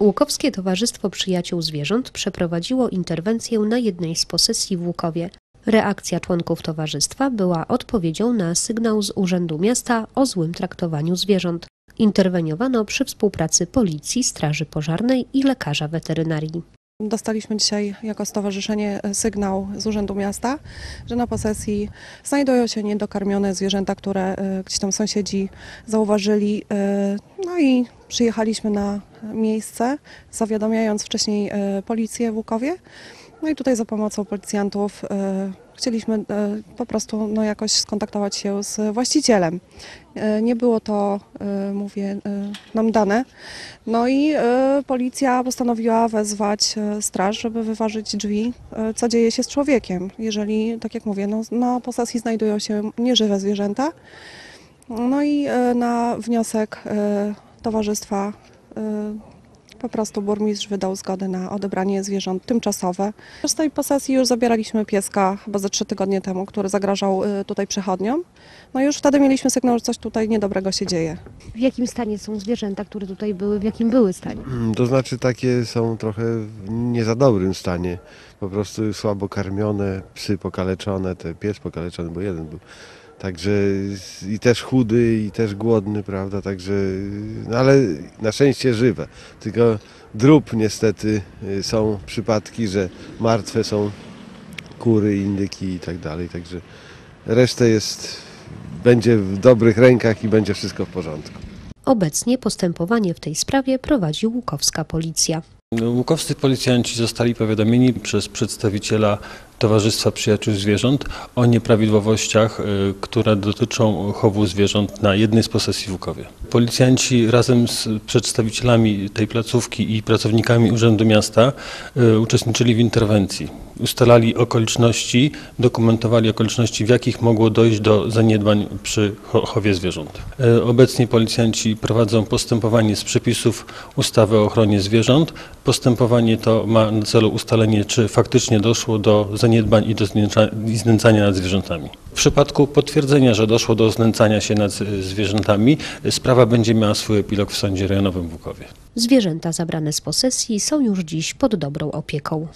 Łukowskie Towarzystwo Przyjaciół Zwierząt przeprowadziło interwencję na jednej z posesji w Łukowie. Reakcja członków towarzystwa była odpowiedzią na sygnał z Urzędu Miasta o złym traktowaniu zwierząt. Interweniowano przy współpracy Policji, Straży Pożarnej i lekarza weterynarii. Dostaliśmy dzisiaj jako stowarzyszenie e, sygnał z Urzędu Miasta, że na posesji znajdują się niedokarmione zwierzęta, które e, gdzieś tam sąsiedzi zauważyli. e, No i przyjechaliśmy na miejsce, zawiadamiając wcześniej policję w Łukowie. No i tutaj za pomocą policjantów chcieliśmy e, po prostu no, jakoś skontaktować się z właścicielem. E, Nie było to, e, mówię, nam dane. No i policja postanowiła wezwać straż, żeby wyważyć drzwi, co dzieje się z człowiekiem, jeżeli, tak jak mówię, no, na posesji znajdują się nieżywe zwierzęta. No i na wniosek towarzystwa po prostu burmistrz wydał zgodę na odebranie zwierząt tymczasowe. Z tej posesji już zabieraliśmy pieska chyba ze trzy tygodnie temu, który zagrażał e, tutaj przechodniom. No i już wtedy mieliśmy sygnał, że coś tutaj niedobrego się dzieje. W jakim stanie są zwierzęta, które tutaj były, w jakim były stanie? Mm, To znaczy takie są trochę w nie za dobrym stanie. Po prostu słabo karmione, psy pokaleczone, te pies pokaleczony, bo jeden był. Także i też chudy, i też głodny, prawda? Także, no ale na szczęście żywe. Tylko drób niestety y, są przypadki, że martwe są kury, indyki i tak dalej. Także resztę jest, będzie w dobrych rękach i będzie wszystko w porządku. Obecnie postępowanie w tej sprawie prowadzi łukowska policja. Łukowscy policjanci zostali powiadomieni przez przedstawiciela Towarzystwa Przyjaciół Zwierząt o nieprawidłowościach, y, które dotyczą chowu zwierząt na jednej z posesji w Łukowie. Policjanci razem z przedstawicielami tej placówki i pracownikami Urzędu Miasta y, uczestniczyli w interwencji. Ustalali okoliczności, dokumentowali okoliczności, w jakich mogło dojść do zaniedbań przy cho- chowie zwierząt. Y, Obecnie policjanci prowadzą postępowanie z przepisów ustawy o ochronie zwierząt. Postępowanie to ma na celu ustalenie, czy faktycznie doszło do zaniedbań i do znęcania nad zwierzętami. W przypadku potwierdzenia, że doszło do znęcania się nad y, zwierzętami, y, sprawa będzie miała swój epilog w Sądzie Rejonowym w Łukowie. Zwierzęta zabrane z posesji są już dziś pod dobrą opieką.